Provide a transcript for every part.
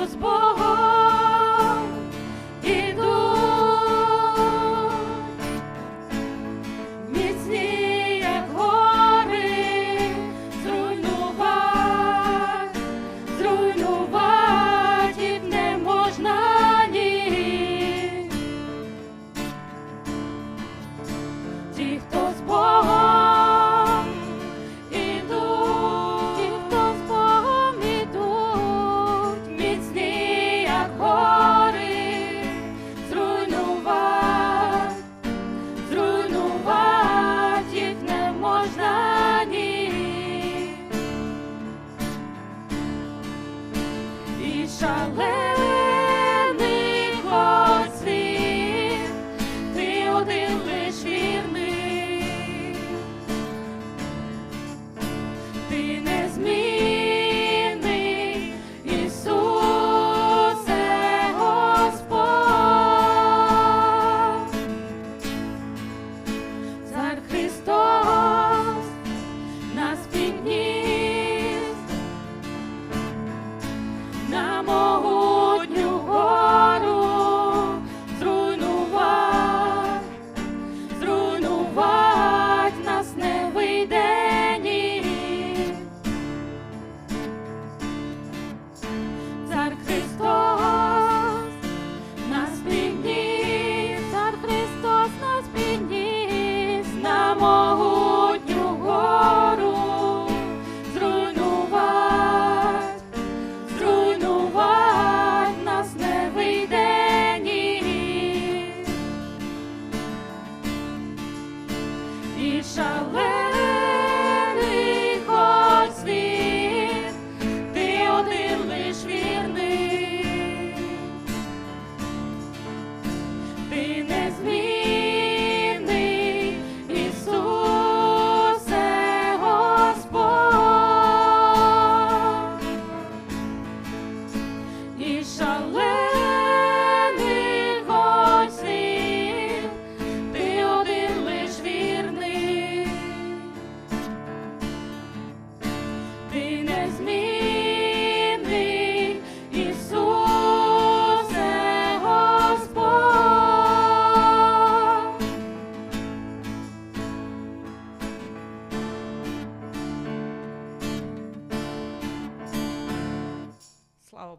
was born. гори, зруйнувать, не можна. І шале. Amor.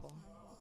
available.